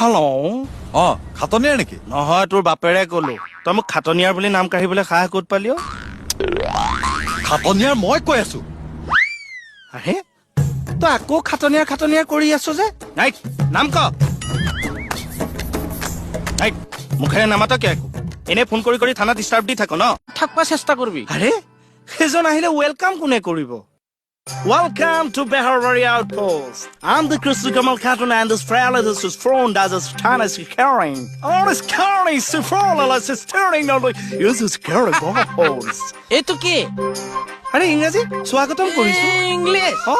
Hello' অ খাটনিয়াৰ নেকি? নহয় তোৰ বাপেৰে কলো। তই মোক খাটনিয়াৰ বুলি নাম কাঢ়িবলৈ সাহ ক'ত পালি অ? খাটনিয়াৰ মই কৈ আছো। আৰে তই আকৌ খাটনিয়াৰ খাটনিয়াৰ কৰি আছ যে। নাই নাম ক। নাই মুখেৰে নামাত কিয় একো? এনে ফোন কৰি কৰি থানাত ডিষ্টাৰ্ব দি থাক ন? থাকবা চেষ্টা কৰবি। আৰে সেইজন আহিলে ৱেলকাম কোনে কৰিব? Welcome to Beharvari Outpost. I'm the Crystal Kamal Khatun and this trailer this is thrown as a China is carrying. All this carrying is thrown as is turning on the use is carrying outpost. এইটো কি আৰে ইংৰাজী স্বাগতম কৰিছো English অ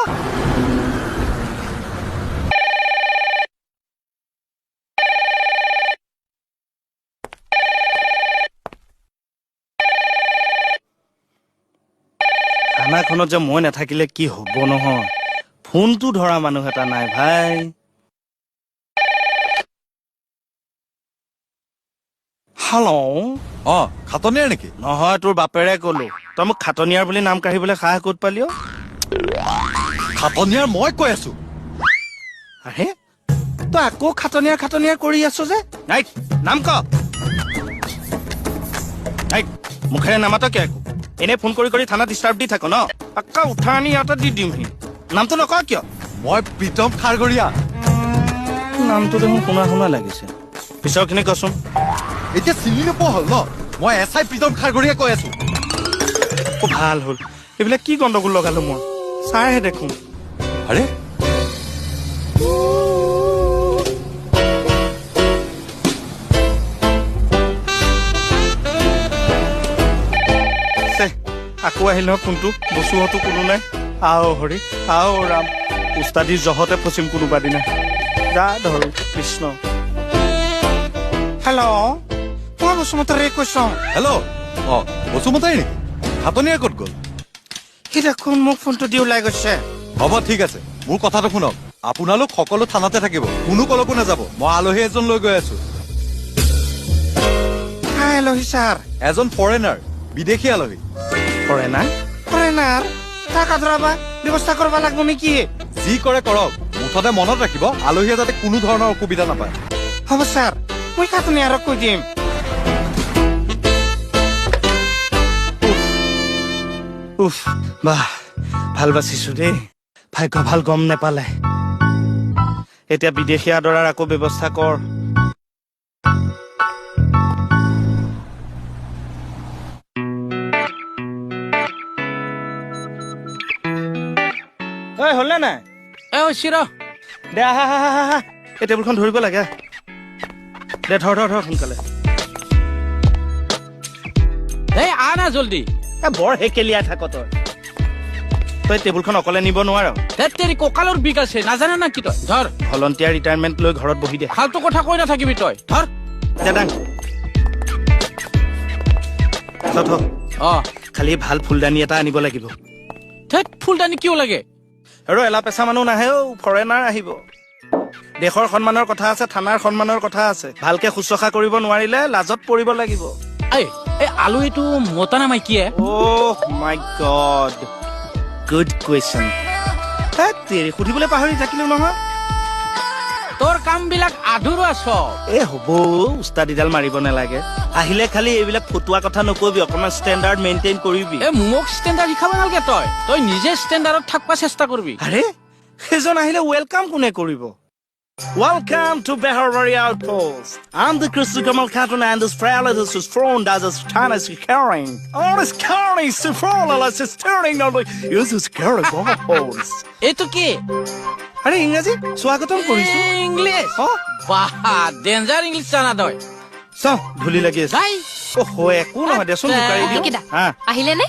থানাখনত যে মই নাথাকিলে কি হ'ব নহয়? ফোনটো ধৰা মানুহ এটা নাই ভাই। হেল্ল' অ খাটনিয়াৰ নেকি? নহয় তোৰ বাপেৰে কলো। তই মোক খাটনিয়াৰ বুলি নাম কাঢ়িবলৈ সাহ ক'ত পালি? খাটনিয়াৰ মই কৈ আছো। আৰে তই আকৌ খাটনিয়াৰ খাটনিয়াৰ কৰি আছ যে। নাই নাম ক। নাই মুখেৰে নামাত কিয় একো? এনে ফোন কৰি কৰি থানাত ডিষ্টাৰ্ব দি থাক ন? পাক্কা উঠা আনি ইয়াতে দি দিমহি নামটো নকওঁ কিয়? মই প্ৰীতম খাৰগৰীয়া। নামটো দেখোন শুনা শুনা লাগিছে। পিছৰখিনি কচোন। এতিয়া চিনি নোপোৱা হ'ল ন? মই এছ আই প্ৰীতম খাৰগৰীয়া কৈ আছো। খুব ভালো হ'ল। এইবিলাক কি গণ্ডগোল লগালো মই? চাইহে দেখোন। আৰে! আকৌ আহিল নহয় ফোনটো বচুহঁতো কোনো নাই। আও হৰি আও ৰাম। উস্তাদিৰ জহতে ফচিম কোনোবা দিনা। যা ধৰো কৃষ্ণ। হেল্ল' মই বসুমতাৰে কৈছোঁ হেল্ল' অ বসুমতাৰী নেকি? খাটনিয়াৰ ক'ত গ'ল। সি দেখোন মোক ফোনটো দি ওলাই গৈছে। হ'ব ঠিক আছে। মোৰ কথাটো শুনক। আপোনালোক সকলো থানাতে থাকিব। কোনো কলৈকো নাযাব। মই আলহী এজন লৈ গৈ আছো। এজন ফৰেনাৰ বিদেশি আলহী। ফৰেনাৰ ফৰেনাৰ তাক আদৰাবা ব্যৱস্থা কৰিব লাগিব নেকি? যি কৰে কৰক মুঠতে মনত ৰাখিব আলহীয়ে যাতে কোনো ধৰণৰ অসুবিধা নাপায়। হ'ব ছাৰ মই আৰু কৈ দিম। উফ বাহ ভালো বাচিছো দেই। ভাগ্য ভালো গম নেপালে। এতিয়া বিদেশি আদৰাৰ আকৌ ব্যৱস্থা কৰ। ঐ হ'লনে নাই? এ চিৰ। দে আহা আহা আহা আহা। এই টেবুলখন ধৰিব লাগে। দে ধৰ ধৰ ধৰ সোনকালে। এই আ না জল্দি। এ বৰ হেকেলিয়াই থাক তই। তই টেবুলখন অকলে নিব নোৱাৰ ধেত তেৰি কঁকালৰ বিষ আছে নাজানে না কি তই? ধৰ। ভলণ্টিয়াৰ ৰিটায়াৰমেণ্ট লৈ ঘৰত বহি দে। ফাল্টু কথা কৈ নাথাকিবি তই। ধৰ। দে দাং। থ, থ। অ। খালি ভালো ফুলদানি এটা আনিব লাগিব। ধেত ফুলদানি কিয় লাগে? আৰু এলা পেচা মানুহ নাহে অ ফৰেনাৰ আহিব। দেশৰ সন্মানৰ কথা আছে থানাৰ সন্মানৰ কথা আছে। ভালকে শুশ্ৰূষা কৰিব নোৱাৰিলে লাজত পৰিব লাগিব। এই এই আলহীটো মতা না মাইকীয়ে অ' মাই গড গুড কুৱেশ্যন সুধিবলৈ পাহৰি থাকিলো নহয়। তোৰ কাম বিলাক আধৰুৱা চব এ হ'ব উস্তাদিডাল মাৰিব নালাগে আহিলে খালি এইবিলাক ফটুৱা কথা নকবি অকণমান ষ্টেণ্ডাৰ্ড মেইনটেইন কৰিবি এ মোক ষ্টেণ্ডাৰ্ড শিকাব নালাগে তই তই নিজে ষ্টেণ্ডাৰ্ডত থাকবা চেষ্টা কৰবি আৰে সেইজন আহিলে ৱেলকাম কোনে কৰিব Welcome to Beharvari Outpost. I'm the Crystal Kamal Khatun and this this is thrown as a China is carrying. All this carrying is thrown as is turning on the use is carrying outpost. এইটো কি আৰে ইংৰাজী স্বাগতম কৰিছো। English. অ? বাহ danger English জানা তই। চাওঁ ধূলি লাগি আছে। যাই অহ একো নহয় দেচোন জোকাৰি দিওঁ। কেইটা হা। আহিলে নে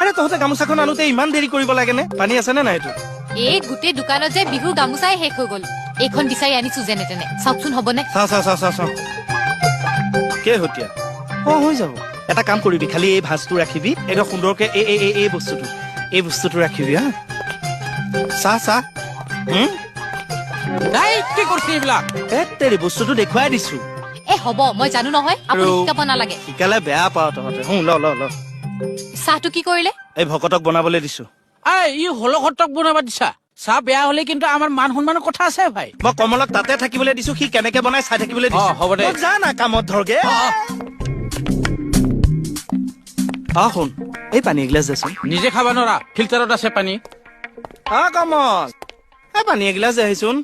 আৰে তহঁতে গামোচাখন আনোতে ইমান দেৰি কৰিব লাগে নে? পানী আছে নে নাই এইটো? এই গোটেই দোকানত যে বিহুৰ গামোচাই শেষ হৈ গ'ল। এইখন বিচাৰি আনিছো যেনে তেনে। চাওকচোন হ'বনে? চাওঁ চাওঁ চাওঁ চাওঁ চাওঁ। কেইহতীয়া অ হৈ যাব। এটা কাম কৰিবি খালি এই ভাজটো ৰাখিবি। একদম সুন্দৰকে এই এই এই এই বস্তুটো। এই বস্তুটো ৰাখিবি হা। চাহ চাহ। যাই কি কৰিছে এইবিলাক? এ তেৰি বস্তুটো দেখুৱাই দিছো। এ হ'ব মই জানো নহয় আপুনি শিকাব নালাগে। শিকালে বেয়া পাওঁ তহঁতে। হুঁ ল ল ল। চাহটো কি কৰিলে? এই ভকতক বনাবলৈ দিছো। এই ই হলঘটক বনাব দিছা। চাহ বেয়া হলে কিন্তু আমাৰ মান সন্মানৰ কথা আছে ভাই। মই কমলক তাতে থাকিবলৈ দিছো সি কেনেকে বনাই চাই থাকিবলৈ দিছো। হ'ব দে। তই যা না কামত ধৰগে। অ শুন এই পানী এগিলাচ দেচোন। নিজে খাব নোৱাৰা ফিল্টাৰত আছে পানী। অ কমল। এই পানী এগিলাচ দে আহিছোন